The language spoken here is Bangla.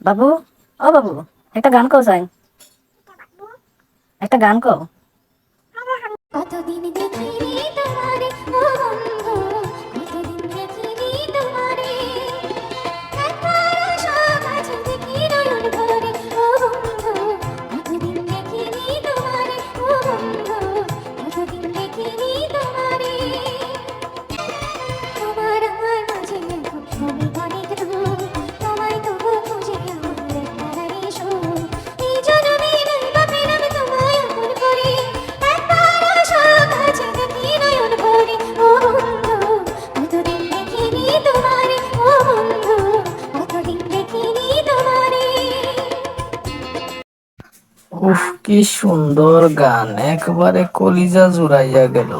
বাবু? ও বাবু একটা গান কও চাই একটা গান কও। কতদিন দেখি উফ কি সুন্দর গান। একবারে কলিজা জুড়াইয়া গেল।